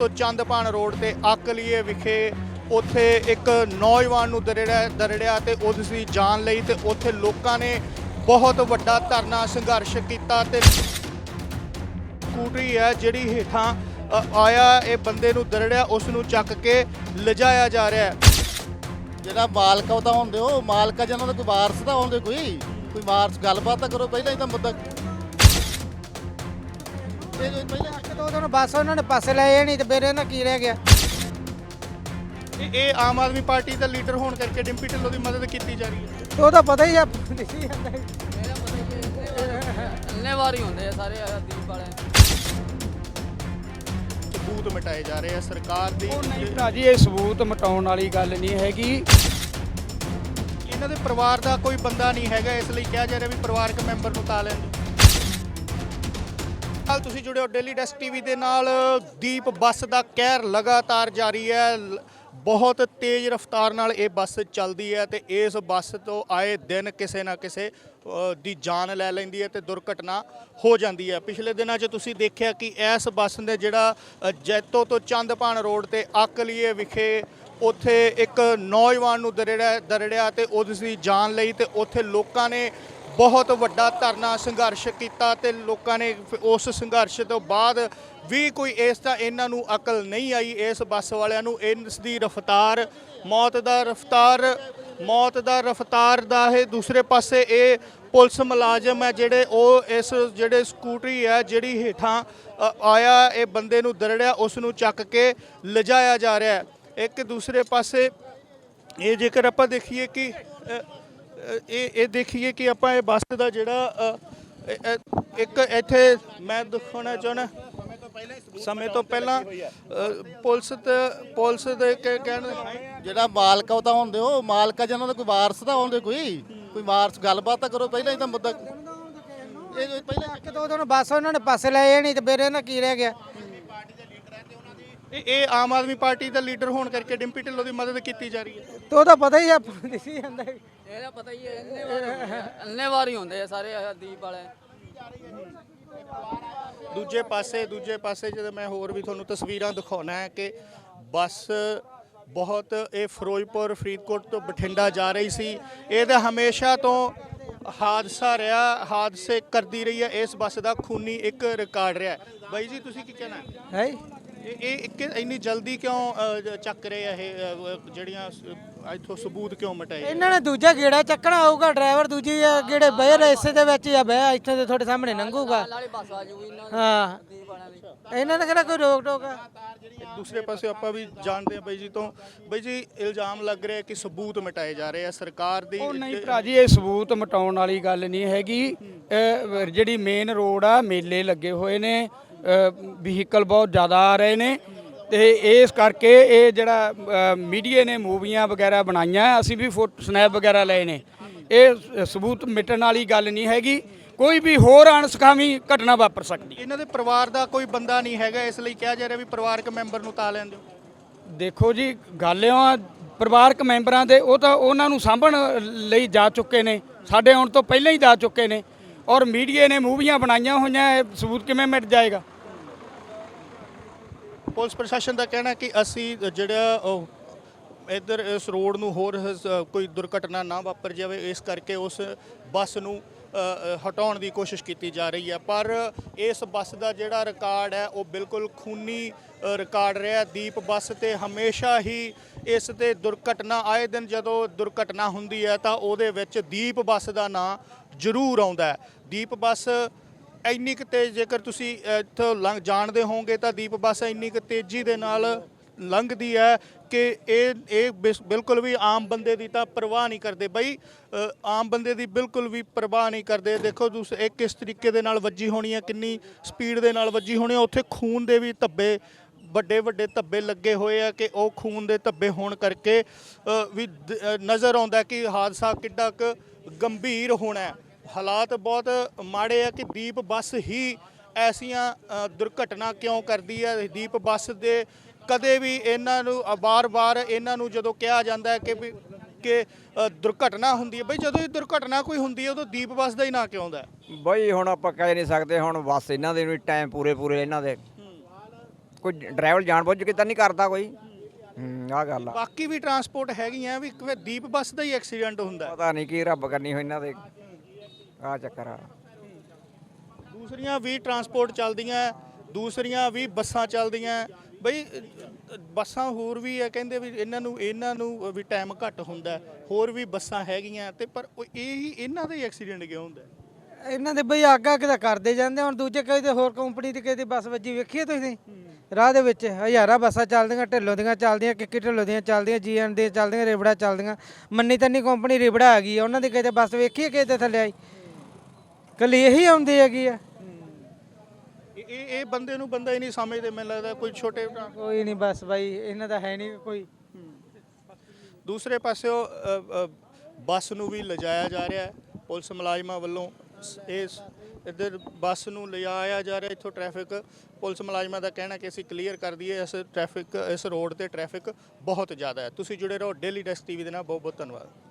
ਤੋਂ ਚੰਦਪਾਨ ਰੋਡ ਤੇ ਅਕਲੀਏ ਵਿਖੇ ਉੱਥੇ ਇੱਕ ਨੌਜਵਾਨ ਨੂੰ ਦਰੜਿਆ ਦਰੜਿਆ ਤੇ ਉਸ ਦੀ ਜਾਨ ਲਈ ਤੇ ਉੱਥੇ ਲੋਕਾਂ ਨੇ ਬਹੁਤ ਵੱਡਾ ਧਰਨਾ ਸੰਘਰਸ਼ ਕੀਤਾ ਤੇ ਸਕੂਟਰੀ ਹੈ ਜਿਹੜੀ ਹੇਠਾਂ ਆਇਆ, ਇਹ ਬੰਦੇ ਨੂੰ ਦਰੜਿਆ, ਉਸ ਨੂੰ ਚੱਕ ਕੇ ਲਿਜਾਇਆ ਜਾ ਰਿਹਾ ਜਿਹੜਾ ਮਾਲਕ ਆ ਉਹ ਤਾਂ ਹੁੰਦੇ, ਉਹ ਮਾਲਕਾ ਜਿਹਨਾਂ ਦਾ ਕੋਈ ਵਾਰਸ ਤਾਂ ਹੁੰਦੇ ਕੋਈ? ਕੋਈ ਵਾਰਸ ਗੱਲਬਾਤ ਤਾਂ ਕਰੋ, ਪਹਿਲਾਂ ਹੀ ਤਾਂ ਮੁੱਦਾ ਇੱਕ ਦੋ ਦਿਨ ਬਸ ਉਹਨਾਂ ਨੇ ਪਾਸੇ ਤੇ ਫਿਰ ਇਹਨਾਂ ਕੀ ਰਹਿ ਗਿਆ? ਇਹ- ਇਹ ਆਮ ਆਦਮੀ ਪਾਰਟੀ ਦਾ ਲੀਡਰ ਹੋਣ ਕਰਕੇ ਡਿੰਪੀ ਢਿੱਲੋਂ ਦੀ ਮਦਦ ਕੀਤੀ ਜਾ ਰਹੀ ਹੈ। ਤੇ ਉਹਦਾ ਪਤਾ ਹੀ ਆ ਦਿਸੀ ਜਾਂਦਾ ਹੀ। ਇੰਨੇ ਵਾਰੀ ਹੁੰਦੇ ਆ ਸਾਰੇ ਦੀਪ ਵਾਲੇ। ਸਬੂਤ ਮਿਟਾਏ ਜਾ ਰਹੇ ਆ ਸਰਕਾਰ ਦੀ ਉਹ ਨਹੀਂ ਭਰਾ ਜੀ ਇਹ ਸਬੂਤ ਮਟਾਉਣ ਵਾਲੀ ਗੱਲ ਨਹੀਂ ਹੈਗੀ। ਇਹਨਾਂ ਦੇ ਪਰਿਵਾਰ ਦਾ ਕੋਈ ਬੰਦਾ ਨਹੀਂ ਹੈਗਾ ਇਸ ਲਈ ਕਿਹਾ ਜਾ ਰਿਹਾ ਵੀ ਪਰਿਵਾਰਕ ਮੈਂਬਰ ਨੂੰ ਤਾ ਲੈਣ ਹਾਲ ਤੁਸੀਂ ਜੁੜੇ ਹੋ ਡੇਲੀ ਡੈਸਕ ਟੀਵੀ ਦੇ ਨਾਲ। ਦੀਪ, ਬੱਸ ਦਾ ਕਹਿਰ ਲਗਾਤਾਰ ਜਾਰੀ ਹੈ। ਲ- ਬਹੁਤ ਤੇਜ਼ ਰਫ਼ਤਾਰ ਨਾਲ ਇਹ ਬੱਸ ਚੱਲਦੀ ਹੈ ਤੇ ਇਸ ਬੱਸ ਤੋਂ ਆਏ ਦਿਨ ਕਿਸੇ ਨਾ ਕਿਸੇ ਦੀ ਜਾਨ ਲੈ ਲੈਂਦੀ ਹੈ ਤੇ ਦੁਰਘਟਨਾ ਹੋ ਜਾਂਦੀ ਹੈ। ਪਿਛਲੇ ਦਿਨਾਂ 'ਚ ਤੁਸੀਂ ਦੇਖਿਆ ਕਿ ਇਸ ਬੱਸ ਨੇ ਜਿਹੜਾ ਜੈਤੋ ਤੋਂ ਚੰਦਪਾਨ ਰੋਡ ਤੇ ਅਕਲੀਏ ਵਿਖੇ ਉੱਥੇ ਇੱਕ ਨੌਜਵਾਨ ਨੂੰ ਦਰੜਿਆ ਦਰੜਿਆ ਤੇ ਉਸ ਦੀ ਜਾਨ ਲਈ ਤੇ ਉੱਥੇ ਲੋਕਾਂ ਨੇ ਬਹੁਤ ਵੱਡਾ ਧਰਨਾ ਸੰਘਰਸ਼ ਕੀਤਾ ਤੇ ਲੋਕਾਂ ਨੇ ਉਸ ਸੰਘਰਸ਼ ਤੋਂ ਬਾਅਦ ਵੀ ਕੋਈ ਇਸ ਦਾ ਇਹਨਾਂ ਨੂੰ ਅਕਲ ਨਹੀਂ ਆਈ, ਇਸ ਬੱਸ ਵਾਲਿਆਂ ਨੂੰ ਇਸ ਦੀ ਰਫ਼ਤਾਰ, ਮੌਤ ਦਾ ਰਫ਼ਤਾਰ, ਮੌਤ ਦਾ ਰਫ਼ਤਾਰ ਦਾ ਇਹ ਦੂਸਰੇ ਪਾਸੇ ਇਹ ਪੁਲਿਸ ਮੁਲਾਜ਼ਮ ਹੈ ਜਿਹੜੇ ਉਹ ਇਸ ਜਿਹੜੇ ਸਕੂਟਰੀ ਹੈ ਜਿਹੜੀ ਹੇਠਾਂ ਆਇਆ, ਇਹ ਬੰਦੇ ਨੂੰ ਦਰੜਿਆ, ਉਸ ਨੂੰ ਚੱਕ ਕੇ ਲਿਜਾਇਆ ਜਾ ਰਿਹਾ ਹੈ। ਇੱਕ ਦੂਸਰੇ ਪਾਸੇ ਇਹ ਜੇਕਰ ਆਪਾਂ ਦੇਖੀਏ ਕਿ ਇਹ ਇਹ ਦੇਖੀਏ ਕਿ ਆਪਾਂ ਇਹ ਬੱਸ ਦਾ ਜਿਹੜਾ ਇੱਕ ਇੱਥੇ ਮੈਂ ਦਿਖਾਉਣਾ ਚਾਹੁੰਦਾ। ਸਮੇਂ ਤੋਂ ਪਹਿਲਾਂ ਪੁਲਿਸ ਤੇ ਪੁਲਿਸ ਦੇ ਕਹਿ- ਕਹਿਣ ਜਿਹੜਾ ਮਾਲਕ ਉਹ ਤਾਂ ਹੁੰਦੇ ਉਹ ਮਾਲਕ ਜਿਹਨਾਂ ਦਾ ਕੋਈ ਵਾਰਸ ਤਾਂ ਹੁੰਦੇ ਕੋਈ? ਕੋਈ ਵਾਰਸ ਗੱਲਬਾਤ ਤਾਂ ਕਰੋ ਪਹਿਲਾਂ ਹੀ ਤਾਂ ਮੁੱਦਾ ਇਹ ਪਹਿਲਾਂ ਇੱਕ ਦੋ ਦਿਨ ਬਸ ਉਹਨਾਂ ਨੇ ਪਾਸੇ ਲਏ ਨਹੀਂ ਤੇ ਫਿਰ ਇਹਨਾਂ ਕੀ ਰਹਿ ਗਿਆ? ਇਹ ਇਹ ਆਮ ਆਦਮੀ ਪਾਰਟੀ ਦਾ ਲੀਡਰ ਹੋਣ ਕਰਕੇ ਡਿੰਪੀ ਢਿੱਲੋਂ ਦੀ ਮਦਦ ਕੀਤੀ ਜਾ ਰਹੀ ਹੈ ਤੇ ਉਹਦਾ ਪਤਾ ਹੀ ਆ ਦਿਸੀ ਜਾਂਦਾ ਹੀ। ਇਹਦਾ ਪਤਾ ਹੀ ਹੈ ਇੰਨੇ ਵਾਰੀ ਇੰਨੇ ਵਾਰੀ ਹੁੰਦੇ ਆ ਸਾਰੇ ਦੀਪ ਵਾਲੇ ਦੂਜੇ ਪਾਸੇ ਦੂਜੇ ਪਾਸੇ ਜਦੋਂ ਮੈਂ ਹੋਰ ਵੀ ਤੁਹਾਨੂੰ ਤਸਵੀਰਾਂ ਦਿਖਾਉਣਾ ਹੈ ਕਿ ਬੱਸ ਬਹੁਤ ਇਹ ਫਿਰੋਜ਼ਪੁਰ ਫਰੀਦਕੋਟ ਤੋਂ ਬਠਿੰਡਾ ਜਾ ਰਹੀ ਸੀ ਇਹ ਤਾਂ ਹਮੇਸ਼ਾ ਤੋਂ ਹਾਦਸਾ ਰਿਹਾ ਹਾਦਸੇ ਕਰਦੀ ਰਹੀ ਹੈ ਇਸ ਬੱਸ ਦਾ ਖੂਨੀ ਇੱਕ ਰਿਕਾਰਡ ਰਿਹਾ ਹੈ। ਬਾਈ ਜੀ ਤੁਸੀਂ ਕੀ ਕਹਿਣਾ ਹੈ? ਹੈ ਇਹ ਇੱਕ ਇੰਨੀ ਜਲਦੀ ਕਿਉਂ ਅ, ਚੱਕ ਰਹੇ ਆ ਇਹ ਅ, ਜਿਹੜੀਆਂ ਸ- ਇੱਥੋਂ ਸਬੂਤ ਕਿਉਂ ਮਟਾਏ ਇਹਨਾਂ ਨੇ ਦੂਜਾ ਗੇੜਾ ਚੱਕਣਾ ਹੋਊਗਾ ਡਰਾਈਵਰ ਦੂਜੀ ਆ ਜਿਹੜੇ ਬਹਿ ਰਹੇ ਇਸੇ ਦੇ ਵਿੱਚ ਆ ਬਹਿ ਇੱਥੇ ਤੇ ਤੁਹਾਡੇ ਸਾਹਮਣੇ ਲੰਘੂਗਾ। ਆ ਹਾਂ। ਇਹਨਾਂ ਨੇ ਕਿਹੜਾ ਕੋਈ ਰੋਕ ਟੋਕ ਆ? ਦੂਸਰੇ ਪਾਸੇ ਆਪਾਂ ਵੀ ਜਾਣਦੇ ਹਾਂ ਬਾਈ ਜੀ ਤੋਂ ਬਾਈ ਜੀ ਇਲਜ਼ਾਮ ਲੱਗ ਰਿਹਾ ਕਿ ਸਬੂਤ ਮਿਟਾਏ ਜਾ ਰਹੇ ਆ ਸਰਕਾਰ ਦੀ। ਉਹ ਨਹੀਂ ਭਰਾ ਜੀ ਇਹ ਸਬੂਤ ਮਟਾਉਣ ਵਾਲੀ ਗੱਲ ਨਹੀਂ ਹੈਗੀ। ਜਿਹੜੀ ਮੇਨ ਰੋਡ ਆ ਮੇਲੇ ਲੱਗੇ ਹੋਏ ਨੇ। ਵਹੀਕਲ ਬਹੁਤ ਜ਼ਿਆਦਾ ਆ ਰਹੇ ਨੇ ਤੇ ਇਸ ਕਰਕੇ ਇਹ ਜਿਹੜਾ ਮੀਡੀਆ ਨੇ ਮੂਵੀਆਂ ਵਗੈਰਾ ਬਣਾਈਆਂ ਅਸੀਂ ਵੀ ਫੋਟੋ ਸਨੈਪ ਵਗੈਰਾ ਲਏ ਨੇ। ਇਹ ਸਬੂਤ ਮਿਟਣ ਵਾਲੀ ਗੱਲ ਨਹੀਂ ਹੈਗੀ ਕੋਈ ਵੀ ਹੋਰ ਅਣਸਖਾਵੀ ਘਟਨਾ ਵਾਪਰ ਸਕਦੀ। ਇਹਨਾਂ ਦੇ ਪਰਿਵਾਰ ਦਾ ਕੋਈ ਬੰਦਾ ਨਹੀਂ ਹੈਗਾ ਇਸ ਲਈ ਕਿਹਾ ਜਾ ਰਿਹਾ ਵੀ ਪਰਿਵਾਰਕ ਮੈਂਬਰ ਨੂੰ ਤਾ ਲੈਣ ਦਿਓ। ਦੇਖੋ ਜੀ ਗੱਲ ਇਹ ਆ ਪਰਿਵਾਰਕ ਮੈਂਬਰਾਂ ਦੇ ਉਹ ਤਾਂ ਉਹਨਾਂ ਨੂੰ ਸਾਂਭਣ ਲਈ ਜਾ ਚੁੱਕੇ ਨੇ ਸਾਡੇ ਆਉਣ ਤੋਂ ਪਹਿਲਾਂ ਹੀ ਜਾ ਚੁੱਕੇ ਨੇ। ਔਰ ਮੀਡੀਆ ਨੇ ਮੂਵੀਆਂ ਬਣਾਈਆਂ ਹੋਈਆਂ, ਇਹ ਸਬੂਤ ਕਿਵੇਂ ਮਿਟ ਜਾਏਗਾ? ਪੁਲਿਸ ਪ੍ਰਸ਼ਾਸਨ ਦਾ ਕਹਿਣਾ ਕਿ ਅਸੀਂ ਜਿਹੜਾ ਉਹ ਇੱਧਰ ਇਸ ਰੋਡ ਨੂੰ ਹੋਰ ਸ- ਕੋਈ ਦੁਰਘਟਨਾ ਨਾ ਵਾਪਰ ਜਾਵੇ, ਇਸ ਕਰਕੇ ਉਸ ਬੱਸ ਨੂੰ ਹਟਾਉਣ ਦੀ ਕੋਸ਼ਿਸ਼ ਕੀਤੀ ਜਾ ਰਹੀ ਹੈ। ਪਰ ਇਸ ਬੱਸ ਦਾ ਜਿਹੜਾ ਰਿਕਾਰਡ ਹੈ, ਉਹ ਬਿਲਕੁਲ ਖੂਨੀ ਰਿਕਾਰਡ ਰਿਹਾ। ਦੀਪ ਬੱਸ ਤੇ ਹਮੇਸ਼ਾ ਹੀ ਇਸ ਤੇ ਦੁਰਘਟਨਾ, ਆਏ ਦਿਨ ਜਦੋਂ ਦੁਰਘਟਨਾ ਹੁੰਦੀ ਹੈ, ਤਾਂ ਉਹਦੇ ਵਿੱਚ ਦੀਪ ਬੱਸ ਦਾ ਨਾਂ ਜ਼ਰੂਰ ਆਉਂਦਾ ਹੈ। ਦੀਪ ਬੱਸ ਇੰਨੀ ਕੁ ਤੇਜ਼, ਜੇਕਰ ਤੁਸੀਂ ਇੱਥੋਂ ਲੰਘ, ਜਾਣਦੇ ਹੋਵੋਗੇ, ਤਾਂ ਦੀਪ ਬੱਸ ਇੰਨੀ ਕੁ ਤੇਜ਼ੀ ਦੇ ਨਾਲ ਲੰਘਦੀ ਹੈ ਕਿ ਇਹ ਇਹ ਬਿਸ- ਬਿਲਕੁਲ ਵੀ ਆਮ ਬੰਦੇ ਦੀ ਤਾਂ ਪਰਵਾਹ ਨਹੀਂ ਕਰਦੇ। ਬਈ ਆਮ ਬੰਦੇ ਦੀ ਬਿਲਕੁਲ ਵੀ ਪਰਵਾਹ ਨਹੀਂ ਕਰਦੇ। ਦੇਖੋ, ਤੁਸੀਂ ਇਹ ਕਿਸ ਤਰੀਕੇ ਦੇ ਨਾਲ ਵੱਜੀ ਹੋਣੀ ਹੈ, ਕਿੰਨੀ ਸਪੀਡ ਦੇ ਨਾਲ ਵੱਜੀ ਹੋਣੀ ਹੈ। ਉੱਥੇ ਖੂਨ ਦੇ ਵੀ ਧੱਬੇ ਵੱਡੇ ਵੱਡੇ ਧੱਬੇ ਲੱਗੇ ਹੋਏ ਆ ਕਿ ਉਹ ਖੂਨ ਦੇ ਧੱਬੇ ਹੋਣ ਕਰਕੇ ਵੀ ਨਜ਼ਰ ਆਉਂਦਾ ਕਿ ਹਾਦਸਾ ਕਿੱਡਾ ਕੁ ਗੰਭੀਰ ਹੋਣਾ ਹਾਲਾਤ ਬਹੁਤ ਮਾੜੇ ਆ ਕਿ ਦੀਪ ਬੱਸ ਹੀ ਐਸੀਆਂ ਦੁਰਘਟਨਾ ਕਿਉਂ ਕਰਦੀ ਹੈ? ਦੀਪ ਬੱਸ ਦੇ ਕਦੇ ਵੀ ਇਹਨਾਂ ਨੂੰ ਬਾਰ-ਬਾਰ ਇਹਨਾਂ ਨੂੰ ਜਦੋਂ ਕਿਹਾ ਜਾਂਦਾ ਹੈ ਕਿ ਵੀ ਕਿ ਦੁਰਘਟਨਾ ਹੁੰਦੀ ਹੈ ਬਈ ਜਦੋਂ ਇਹ ਦੁਰਘਟਨਾ ਕੋਈ ਹੁੰਦੀ ਹੈ ਉਦੋਂ ਦੀਪ ਬੱਸ ਦਾ ਹੀ ਨਾਂ ਕਿਉਂ ਆਉਂਦਾ ਬਈ ਹੁਣ ਆਪਾਂ ਕਹਿ ਨਹੀਂ ਸਕਦੇ ਹੁਣ ਬਸ ਇਹਨਾਂ ਦੇ ਵੀ ਟਾਈਮ ਪੂਰੇ ਪੂਰੇ ਇਹਨਾਂ ਦੇ। ਕੋਈ ਡਰਾਈਵਰ ਜਾਣਬੁੱਝ ਕੇ ਤਾਂ ਨਹੀਂ ਕਰਦਾ ਕੋਈ। ਆ ਗੱਲ ਆ। ਬਾਕੀ ਵੀ ਟਰਾਂਸਪੋਰਟ ਹੈਗੀਆਂ ਵੀ ਕਿਵੇਂ ਦੀਪ ਬੱਸ ਦਾ ਹੀ ਐਕਸੀਡੈਂਟ ਹੁੰਦਾ। ਪਤਾ ਨਹੀਂ ਕੀ ਰੱਬ ਕਰਨੀ ਹੋਈ ਇਹਨਾਂ ਦੇ। ਆ ਚੱਕਰ ਆ। ਦੂਸਰੀਆਂ ਵੀ ਟਰਾਂਸਪੋਰਟ ਚੱਲਦੀਆਂ ਦੂਸਰੀਆਂ ਵੀ ਬੱਸਾਂ ਚੱਲਦੀਆਂ ਬਈ ਬੱਸਾਂ ਹੋਰ ਵੀ ਹੈ ਕਹਿੰਦੇ ਵੀ ਇਹਨਾਂ ਨੂੰ ਇਹਨਾਂ ਨੂੰ ਵੀ ਟਾਈਮ ਘੱਟ ਹੁੰਦਾ। ਹੋਰ ਵੀ ਬੱਸਾਂ ਹੈਗੀਆਂ ਤੇ ਪਰ ਉਹ ਇਹ ਹੀ ਇਹਨਾਂ ਦਾ ਐਕਸੀਡੈਂਟ ਕਿਉਂ ਹੁੰਦਾ? ਇਹਨਾਂ ਦੇ ਬਈ ਆਗਾ ਕਿਦਾ ਕਰਦੇ ਜਾਂਦੇ ਹੁਣ ਦੂਜੇ ਕਈ ਤੇ ਹੋਰ ਕੰਪਨੀ ਦੀ ਕਿਸੇ ਦੀ ਬੱਸ ਵੱਜੀ ਵੇਖੀਏ ਤੁਸੀਂ ਰਾਹ ਦੇ ਵਿੱਚ ਹਜ਼ਾਰਾਂ ਬੱਸਾਂ ਚੱਲਦੀਆਂ ਢਿੱਲੋਂ ਦੀਆਂ ਚੱਲਦੀਆਂ ਕਿੱਕੀ ਢਿੱਲੋਂ ਦੀਆਂ ਚੱਲਦੀਆਂ ਜੀਐਨ ਦੀਆਂ ਚੱਲਦੀਆਂ ਰੇਬੜਾ ਚੱਲਦੀਆਂ ਮੰਨੀ ਤੰਨੀ ਕੰਪਨੀ ਰੇਬੜਾ ਆ ਗਈ ਉਹਨਾਂ ਦੀ ਕਿਤੇ ਬੱਸ ਵੇਖੀਏ ਦੇ ਥੱਲੇ ਆਈ ਕੱਲੀ ਇਹੀ ਆਉਂਦੀ ਹੈਗੀ ਆ ਇਹ ਇਹ ਬੰਦੇ ਨੂੰ ਬੰਦਾ ਹੀ ਨਹੀਂ ਸਮਝਦੇ ਮੈਨੂੰ ਲੱਗਦਾ ਕੋਈ ਛੋਟੇ ਕੋਈ ਨਹੀਂ ਬਸ ਬਾਈ ਇਹਨਾਂ ਦਾ ਹੈ ਨਹੀਂ ਕੋਈ। ਦੂਸਰੇ ਅ, ਅ, ਬੱਸ ਨੂੰ ਵੀ ਲਿਜਾਇਆ ਜਾ ਰਿਹਾ ਹੈ। ਪੁਲਿਸ ਮੁਲਾਜ਼ਮਾਂ ਵੱਲੋਂ ਇਸ ਇੱਧਰ ਬੱਸ ਨੂੰ ਲਿਜਾਇਆ ਜਾ ਰਿਹਾ ਇੱਥੋਂ ਟ੍ਰੈਫਿਕ। ਪੁਲਿਸ ਮੁਲਾਜ਼ਮਾਂ ਦਾ ਕਹਿਣਾ ਕਿ ਅਸੀਂ ਕਲੀਅਰ ਕਰ ਦਈਏ ਇਸ ਟ੍ਰੈਫਿਕ ਇਸ ਰੋਡ ਤੇ ਟ੍ਰੈਫਿਕ ਬਹੁਤ ਜ਼ਿਆਦਾ ਹੈ। ਤੁਸੀਂ ਜੁੜੇ ਰਹੋ ਡੇਲੀ ਡੈਸਕ ਟੀਵੀ ਦੇ ਨਾਲ ਬਹੁਤ ਬਹੁਤ ਧੰਨਵਾਦ।